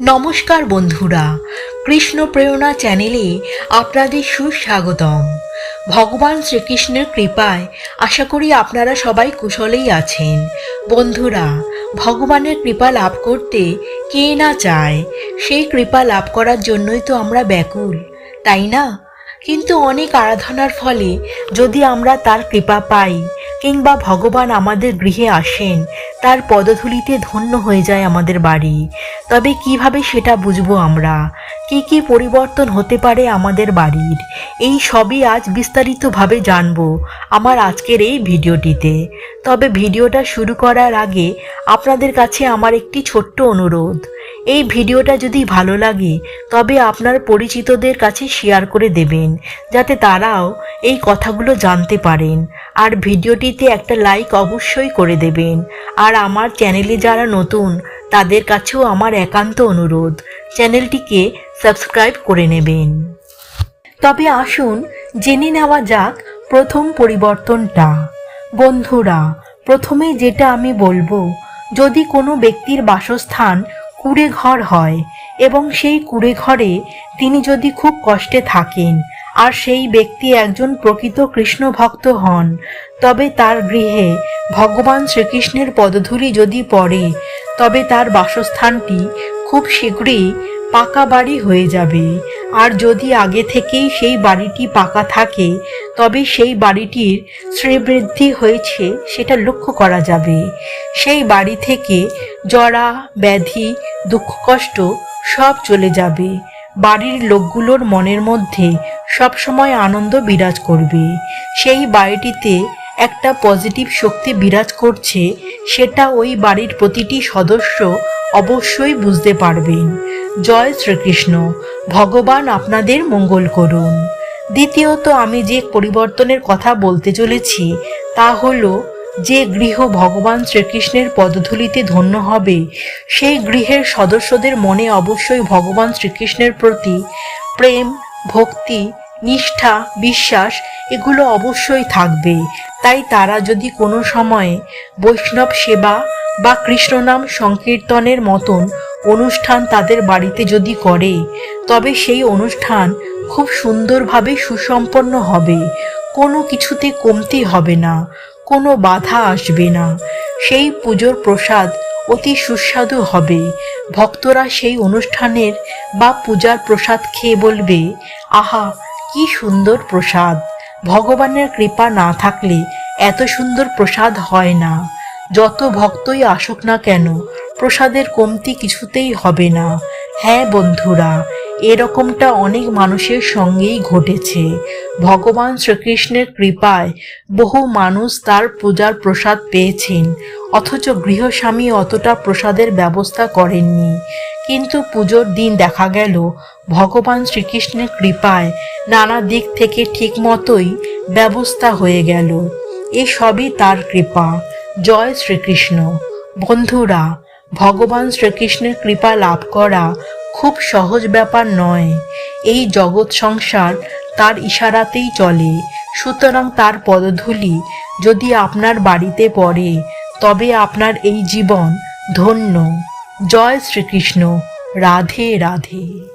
নমস্কার বন্ধুরা, কৃষ্ণ প্রেরণা চ্যানেলে আপনাদের সুস্বাগতম। ভগবান শ্রীকৃষ্ণের কৃপায় আশা করি আপনারা সবাই কুশলেই আছেন। বন্ধুরা, ভগবানের কৃপা লাভ করতে কে না চায়, সেই কৃপা লাভ করার জন্যই তো আমরা ব্যাকুল, তাই না? কিন্তু অনেক আরাধনার ফলে যদি আমরা তার কৃপা পাই, কিংবা ভগবান আমাদের গৃহে আসেন তার পদধূলিতে ধন্য হয়ে যায় আমাদের বাড়ি। তবে কীভাবে সেটা বুঝব আমরা? কি কি পরিবর্তন হতে পারে আমাদের বাড়ির? এই সবই আজ বিস্তারিতভাবে জানব আমার আজকের এই ভিডিওটিতে। তবে ভিডিওটা শুরু করার আগে আপনাদের কাছে আমার একটি ছোট্ট অনুরোধ। এই ভিডিওটা যদি ভালো লাগে, তবে আপনার পরিচিতদের কাছে শেয়ার করে দেবেন, যাতে তারাও এই কথাগুলো জানতে পারেন। আর ভিডিওটিতে একটা লাইক অবশ্যই করে দেবেন। আর আমার চ্যানেলে যারা নতুন, তাদের কাছেও আমার একান্ত অনুরোধ চ্যানেলটিকে সাবস্ক্রাইব করে নেবেন। তবে আসুন, জেনে নেওয়া যাক প্রথম পরিবর্তনটা। বন্ধুরা, প্রথমে যেটা আমি বলব, যদি কোনো ব্যক্তির বাসস্থান কুড়ে ঘর হয় এবং সেই কুড়ে ঘরে তিনি যদি খুব কষ্টে থাকেন আর সেই ব্যক্তি একজন প্রকৃত কৃষ্ণ ভক্ত হন, তবে তার গৃহে ভগবান শ্রীকৃষ্ণের পদধূলি যদি পড়ে, তবে তার বাসস্থানটি খুব শীঘ্রই পাকা বাড়ি হয়ে যাবে। আর যদি আগে থেকেই সেই বাড়িটি পাকা থাকে তবে সেই বাড়িটির শ্রীবৃদ্ধি হয়েছে সেটা লক্ষ্য করা যাবে। সেই বাড়ি থেকে জরা, ব্যাধি, দুঃখ, কষ্ট সব চলে যাবে। বাড়ির লোকগুলোর মনের মধ্যে সবসময় আনন্দ বিরাজ করবে। সেই বাড়িটিতে একটা পজিটিভ শক্তি বিরাজ করছে, সেটা ওই বাড়ির প্রতিটি সদস্য অবশ্যই বুঝতে পারবেন। জয় শ্রীকৃষ্ণ। ভগবান আপনাদের মঙ্গল করুন। দ্বিতীয়ত আমি যে পরিবর্তনের কথা বলতে চলেছি, তা হলো যে গৃহ ভগবান শ্রীকৃষ্ণের পদধূলিতে ধন্য হবে, সেই গৃহের সদস্যদের মনে অবশ্যই ভগবান শ্রীকৃষ্ণের প্রতি প্রেম, ভক্তি, নিষ্ঠা, বিশ্বাস এগুলো অবশ্যই থাকবে। তাই তারা যদি কোনো সময়ে বৈষ্ণব সেবা বা কৃষ্ণনাম সংকীর্তনের মতন অনুষ্ঠান তাদের বাড়িতে যদি করে, তবে সেই অনুষ্ঠান খুব সুন্দরভাবে সুসম্পন্ন হবে। কোনো কিছুতে কমতি হবে না, কোনো বাধা আসবে না। সেই পুজোর প্রসাদ অতি সুস্বাদু হবে। ভক্তরা সেই অনুষ্ঠানের বা পূজার প্রসাদ খেয়ে বলবে, আহা, কি সুন্দর প্রসাদ! ভগবানের কৃপা না থাকলে এত সুন্দর প্রসাদ হয় না। যত ভক্তই আসুক না কেন, প্রসাদের কমতি কিছুতেই হবে না। হ্যাঁ বন্ধুরা এরকমটা অনেক মানুষের সঙ্গেই ঘটেছে। ভগবান শ্রীকৃষ্ণের কৃপায় বহু মানুষ তার পূজার প্রসাদ পেয়েছেন, অথচ গৃহস্বামী অতটা প্রসাদের ব্যবস্থা করেননি। কিন্তু পুজোর দিন দেখা গেল, ভগবান শ্রীকৃষ্ণের কৃপায় নানা দিক থেকে ঠিক মতোই ব্যবস্থা হয়ে গেল। এসবই তার কৃপা। জয় শ্রীকৃষ্ণ। বন্ধুরা, ভগবান শ্রীকৃষ্ণের কৃপা লাভ করা খুব সহজ ব্যাপার নয়। এই জগৎ সংসার তার ইশারাতেই চলে। সুতরাং তার পদধূলি যদি আপনার বাড়িতে পড়ে, তবে আপনার এই জীবন ধন্য। জয় শ্রীকৃষ্ণ। রাধে রাধে।